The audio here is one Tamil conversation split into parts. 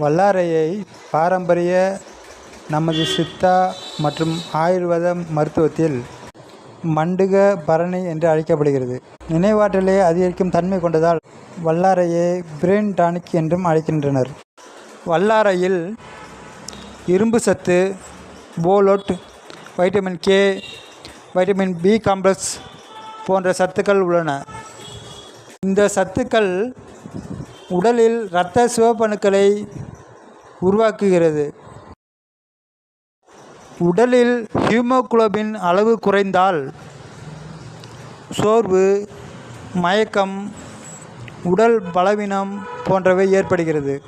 வல்லாரையை பாரம்பரிய நமது சித்தா மற்றும் ஆயுர்வேத மருத்துவத்தில் மண்டுக பரணி என்று அழைக்கப்படுகிறது. நினைவாற்றலை அதிகரிக்கும் தன்மை கொண்டதால் வல்லாரையை பிரெயின் டானிக் என்றும் அழைக்கின்றனர். வல்லாரையில் இரும்பு சத்து folate vitamin K vitamin B complex போன்ற சத்துக்கள் உள்ளன. இந்த சத்துக்கள் உடலில் இரத்த சிவப்பணுக்களை உருவாக்குகிறது. உடலில் ஹீமோகுளோபின் அளவு குறைந்தால் சோர்வு மயக்கம் உடல் பலவீனம் போன்றவை ஏற்படுகிறது.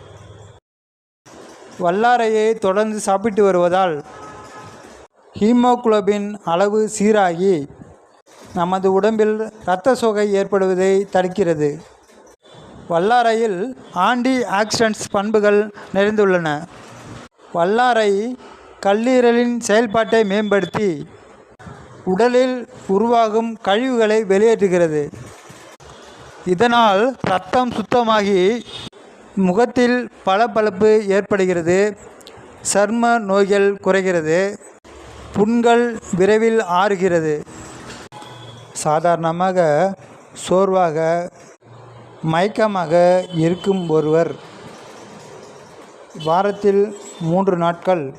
வல்லாரையை தொடர்ந்து சாப்பிட்டு வருவதால் ஹீமோகுளோபின் அளவு சீராகி நமது உடம்பில் இரத்த சோகை ஏற்படுவதை தடுக்கிறது. வல்லாரையில் ஆன்டி ஆக்சிடென்ட்ஸ் பண்புகள் நிறைந்துள்ளன. வல்லாரை கல்லீரலின் செயல்பாட்டை மேம்படுத்தி உடலில் உருவாகும் கழிவுகளை வெளியேற்றுகிறது. இதனால் ரத்தம் சுத்தமாகி முகத்தில் பளபளப்பு ஏற்படுகிறது. சர்ம நோய்கள் குறைகிறது. புண்கள் விரைவில் ஆறுகிறது. சாதாரணமாக சோர்வாக மயக்கமாக இருக்கும் ஒருவர் வாரத்தில் மூன்று நாட்கள்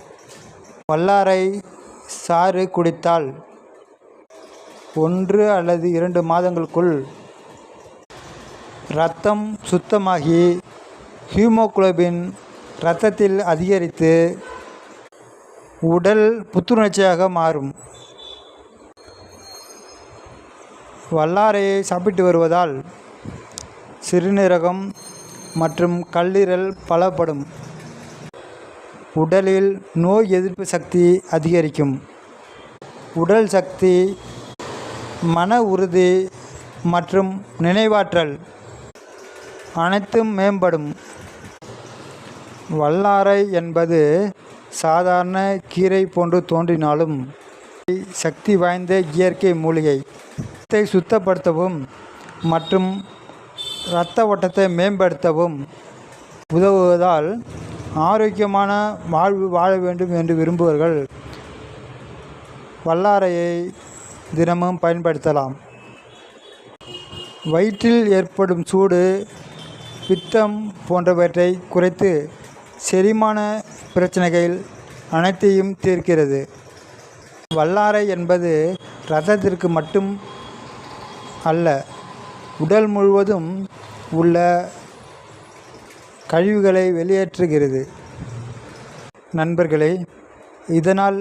வல்லாரை சாறு குடித்தால் ஒன்று அல்லது இரண்டு மாதங்களுக்குள் இரத்தம் சுத்தமாகி ஹீமோகுளோபின் இரத்தத்தில் அதிகரித்து உடல் புத்துணர்ச்சியாக மாறும். வல்லாரையை சாப்பிட்டு வருவதால் சிறுநீரகம் மற்றும் கல்லீரல் பலப்படும். உடலில் நோய் எதிர்ப்பு சக்தி அதிகரிக்கும். உடல் சக்தி மன உறுதி மற்றும் நினைவாற்றல் அனைத்தும் மேம்படும். வல்லாரை என்பது சாதாரண கீரை போன்று தோன்றினாலும் சக்தி வாய்ந்த இயற்கை மூலிகை. சுத்தப்படுத்தவும் மற்றும் இரத்த ஓட்டத்தை மேம்படுத்தவும் உதவுவதால் ஆரோக்கியமான வாழ்வு வாழ வேண்டும் என்று விரும்புவர்கள் வல்லாரையை தினமும் பயன்படுத்தலாம். வயிற்றில் ஏற்படும் சூடு பித்தம் போன்றவற்றை குறைத்து செரிமான பிரச்சனைகள் அனைத்தையும் தீர்க்கிறது. வல்லாரை என்பது ரத்தத்திற்கு மட்டும் அல்ல உடல் முழுவதும் உள்ள கழிவுகளை வெளியேற்றுகிறது. நண்பர்களே இதனால்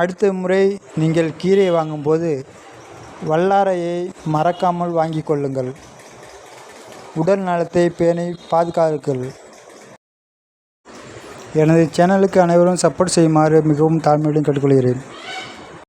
அடுத்த முறை நீங்கள் கீரை வாங்கும்போது வல்லாரையை மறக்காமல் வாங்கிக் கொள்ளுங்கள். உடல் நலத்தை பேணி பாதுகாருங்கள் எனது சேனலுக்கு அனைவரும் சப்போர்ட் செய்யுமாறு மிகவும் தாழ்மையுடன் கேட்டுக்கொள்கிறேன்.